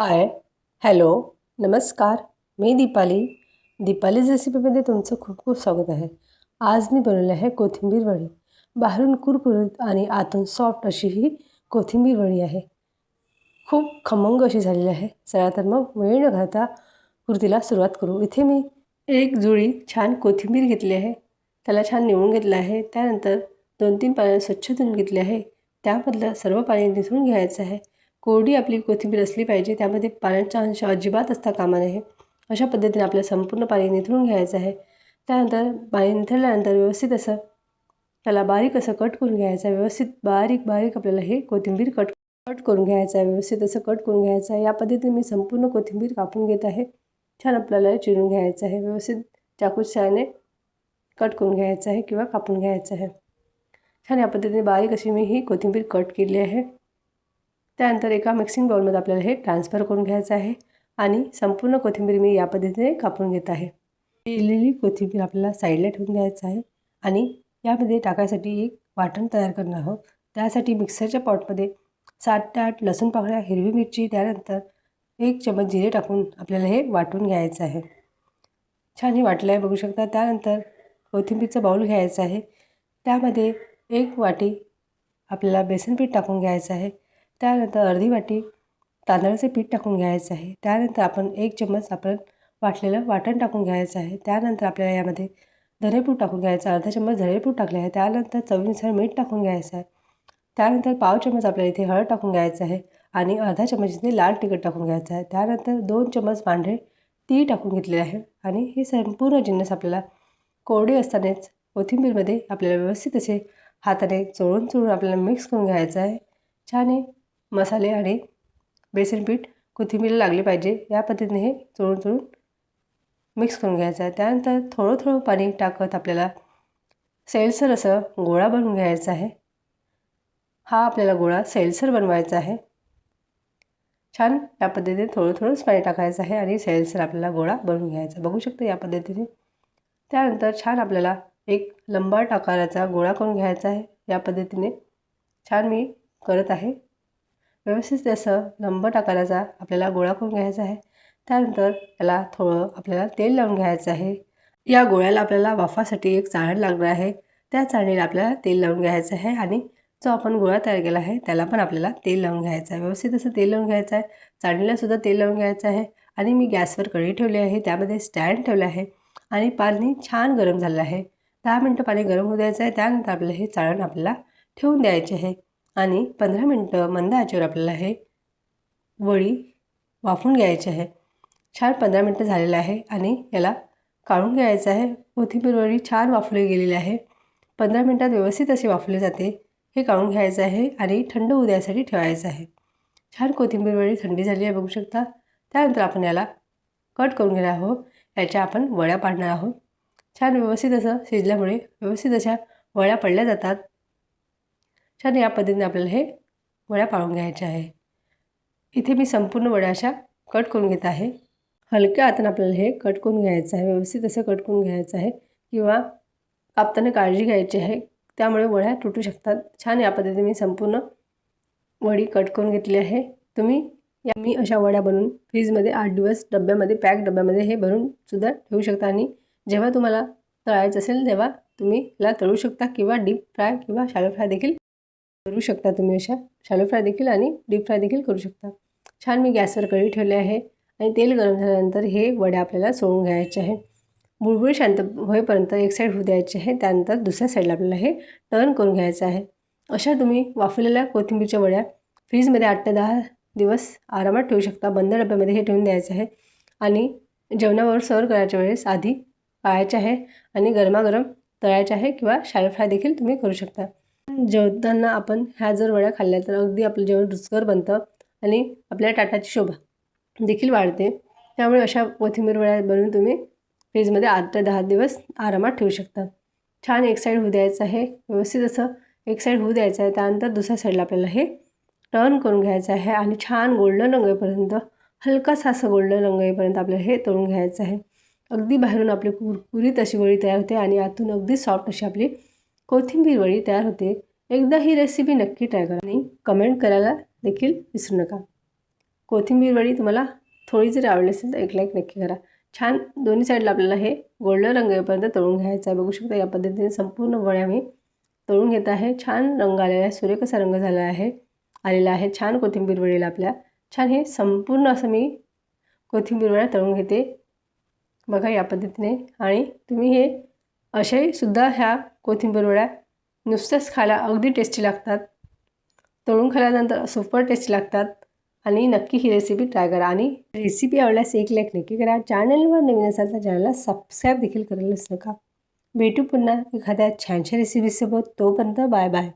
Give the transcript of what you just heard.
Hi hello नमस्कार मी दीपाली. दीपालीज रेसिपीमध्ये तुमचं खूप खूप स्वागत आहे. आज मी बनवले आहे कोथिंबीर वडी. बाहेरून कुरकुरीत आणि आतून सॉफ्ट अशी ही कोथिंबीर वडी आहे. खूप खमंग अशी झालेली आहे. चला तर मग वेळ न घालता कृतीला सुरुवात करू. इथे मी एक जुळी छान कोथिंबीर घेतली आहे. त्याला छान निवडून घेतलं आहे. त्यानंतर दोन तीन पाण्याने स्वच्छ धुवून घेतले आहे. त्यामधलं सर्व पाणी निथळून घ्यायचं आहे. कोरडी आपली कोथिंबीर असली पाहिजे त्यामध्ये पाण्याचा अंश अजिबात असता कामा नये. अशा पद्धतीने आपल्याला संपूर्ण पाणी निथळून घ्यायचं आहे. त्यानंतर पाणी निथळल्यानंतर व्यवस्थित असं त्याला बारीक असं कट करून घ्यायचं आहे. व्यवस्थित बारीक बारीक आपल्याला हे कोथिंबीर कट कट करून घ्यायचं आहे. व्यवस्थित असं कट करून घ्यायचं आहे. या पद्धतीने मी संपूर्ण कोथिंबीर कापून घेत आहे. छान आपल्याला चिरून घ्यायचं आहे. व्यवस्थित चाकूच्याने कट करून घ्यायचं आहे किंवा कापून घ्यायचं आहे. छान या पद्धतीने बारीक अशी मी ही कोथिंबीर कट केली आहे. त्यानंतर एका मिक्सिंग बाउलमध्ये आपल्याला हे ट्रान्सफर करून घ्यायचं आहे आणि संपूर्ण कोथिंबीर मी या पद्धतीने कापून घेत आहे. केलेली कोथिंबीर आपल्याला साईडला ठेवून घ्यायचं आहे आणि यामध्ये टाकायसाठी एक वाटण तयार करणार आहोत. त्यासाठी मिक्सरच्या पॉटमध्ये सात ते आठ लसूण पाकळ्या हिरवी मिरची त्यानंतर एक चमच जिरे टाकून आपल्याला हे वाटून घ्यायचं आहे. छान हे वाटलं आहे बघू शकता. त्यानंतर कोथिंबीरचं बाऊल घ्यायचं आहे. त्यामध्ये एक वाटी आपल्याला बेसन पीठ टाकून घ्यायचं आहे. त्यानंतर अर्धी वाटी तांदळाचे पीठ टाकून घ्यायचं आहे. त्यानंतर आपण एक चम्मच आपण वाटलेलं वाटण टाकून घ्यायचं आहे. त्यानंतर आपल्याला यामध्ये धनेपूड टाकून घ्यायचं अर्धा चम्मच धनेपूड टाकले आहे. त्यानंतर चवीनुसार मीठ टाकून घ्यायचं आहे. त्यानंतर पाव चम्मच आपल्याला इथे हळद टाकून घ्यायचं आहे आणि अर्धा चम्मच इथे लाल तिखट टाकून घ्यायचं आहे. त्यानंतर दोन चम्मच पांढरे ती टाकून घेतलेले आहे आणि हे संपूर्ण जिन्नस आपल्याला कोरडे असतानाच कोथिंबीरमध्ये आपल्याला व्यवस्थित असे हाताने चोळून चोळून आपल्याला मिक्स करून घ्यायचं आहे. छान मसाले आणि बेसन पीठ कोथिंबीरला लागले पाहिजे. या पद्धतीने हे चोळून चोळून मिक्स करून घ्यायचं आहे. त्यानंतर थोडं थोडं पाणी टाकत आपल्याला सैलसर असं गोळा बनवून घ्यायचा आहे. हा आपल्याला गोळा सैलसर बनवायचा आहे. छान या पद्धतीने थोडं थोडंच पाणी टाकायचं आहे आणि सैलसर आपल्याला गोळा बनवून घ्यायचा बघू शकतो या पद्धतीने. त्यानंतर छान आपल्याला एक लंबाट आकाराचा गोळा करून घ्यायचा आहे. या पद्धतीने छान मी करत आहे. व्यवस्थित असं लंबट आकाराचा आपल्याला गोळा करून घ्यायचा आहे. त्यानंतर त्याला थोडं आपल्याला तेल लावून घ्यायचं आहे. या गोळ्याला आपल्याला वाफासाठी एक चाळण लागणार आहे. त्या चाळणीला आपल्याला तेल लावून घ्यायचं आहे आणि जो आपण गोळा तयार केला आहे त्याला पण आपल्याला तेल लावून घ्यायचं आहे. व्यवस्थित असं तेल लावून घ्यायचं आहे. चाळणीलासुद्धा तेल लावून घ्यायचं आहे आणि मी गॅसवर कढी ठेवली आहे. त्यामध्ये स्टँड ठेवलं आहे आणि पाणी छान गरम झालं आहे. दहा मिनटं पाणी गरम होऊ द्यायचं आहे. त्यानंतर आपलं हे चाळण आपल्याला ठेवून द्यायचे आहे. आणि पंधरा मिनटं मंद आचेवर आपल्याला हे वडी वाफून घ्यायची आहे. छान पंधरा मिनटं झालेलं आहे आणि याला काढून घ्यायचं आहे. कोथिंबीर वडी छान वाफली गेलेली आहे. पंधरा मिनटात व्यवस्थित असे वाफले जाते. हे काढून घ्यायचं आहे आणि थंड उद्यासाठी ठेवायचं आहे. छान कोथिंबीर वडी थंडी झाली आहे बघू शकता. त्यानंतर आपण याला कट करून घेणार आहोत. याच्या आपण वड्या पाडणार आहोत. छान व्यवस्थित असं शिजल्यामुळे व्यवस्थित अशा वड्या पडल्या जातात. छान या पद्धतीने आपल्याला हे वड्या पाळून घ्यायच्या आहे. इथे मी संपूर्ण वड्या अशा कट करून घेत आहे. हलक्या हाताने आपल्याला हे कट करून घ्यायचं आहे. व्यवस्थित असं कट करून घ्यायचं आहे किंवा कापताना काळजी घ्यायची आहे. त्यामुळे वड्या तुटू शकतात. छान या पद्धतीने मी संपूर्ण वडी कट करून घेतली आहे. तुम्ही या मी अशा वड्या बनवून फ्रीजमध्ये आठ दिवस डब्यामध्ये पॅक डब्यामध्ये हे भरून सुद्धा ठेवू शकता आणि जेव्हा तुम्हाला तळायचं असेल तेव्हा तुम्ही याला तळू शकता किंवा डीप फ्राय किंवा शॅलो फ्राय देखील करू शकता तुम्ही अशा. शॅलो फ्राय देखील आणि डीप फ्राय देखील करू शकता. छान मी गॅसवर कढी ठेवले आहे आणि तेल गरम झाल्यानंतर हे वड्या आपल्याला सोडून घ्यायचे आहे. बुळबुळ शांत होईपर्यंत एक साईड होऊ द्यायचे आहे. त्यानंतर दुसऱ्या साईडला आपल्याला हे टर्न करून घ्यायचं आहे. अशा तुम्ही वाफवलेल्या कोथिंबीरच्या वड्या फ्रीजमध्ये आठ ते दहा दिवस आरामात ठेवू शकता. बंद डब्यामध्ये हे ठेवून द्यायचं आहे. आणि जेवणावर सर्व करायच्या वेळेस आधी पाळायचे आहे आणि गरमागरम तळायचे आहे किंवा शॅलो फ्राय देखील तुम्ही करू शकता. जेवताना आपण ह्या जर वड्या खाल्ल्या तर अगदी आपलं जेवण रुचकर बनतं आणि आपल्या ताटाची शोभा देखील वाढते. त्यामुळे अशा कोथिंबीर वड्या बनवून तुम्ही फ्रीजमध्ये आठ ते दहा दिवस आरामात ठेवू शकता. छान एक साईड होऊ द्यायचं आहे. व्यवस्थित असं एक साईड होऊ द्यायचं आहे. त्यानंतर दुसऱ्या साईडला आपल्याला हे टर्न करून घ्यायचं आहे आणि छान गोल्डन रंग येईपर्यंत हलकासा असं गोल्डन रंग येईपर्यंत आपल्याला हे तळून घ्यायचं आहे. अगदी बाहेरून आपली कुरकुरीत अशी वळी तयार होते आणि आतून अगदी सॉफ्ट अशी आपली कोथिंबीर वळी तयार होते. एकदा ही रेसिपी नक्की ट्राय करा आणि कमेंट करायला देखील विसरू नका. कोथिंबीर वडी तुम्हाला थोडी जरी आवडली असेल तर एक लाईक नक्की करा. छान दोन्ही साईडला आपल्याला हे गोल्डन रंग येईपर्यंत तळून घ्यायचं आहे. बघू शकता या पद्धतीने संपूर्ण वड्या मी तळून घेत आहे. छान रंग आलेला आहे. सूर्य कसा रंग झाला आहे? आलेला आहे. छान कोथिंबीर वडीला आपल्या. छान हे संपूर्ण असं मी कोथिंबीर वड्या तळून घेते. बघा या पद्धतीने. आणि तुम्ही हे अशाही सुद्धा ह्या कोथिंबीर वड्या नुसतंच खायला अगदी टेस्टी लागतात. तळून खाल्यानंतर सुपर टेस्टी लागतात. आणि नक्की ही रेसिपी ट्राय करा. आणि रेसिपी आवडल्यास एक लाईक नक्की करा. चॅनलवर नवीन असाल तर चॅनलला सबस्क्राईब देखील करायलाच नका. भेटू पुन्हा एखाद्या छानशा रेसिपीसोबत तोपर्यंत बाय बाय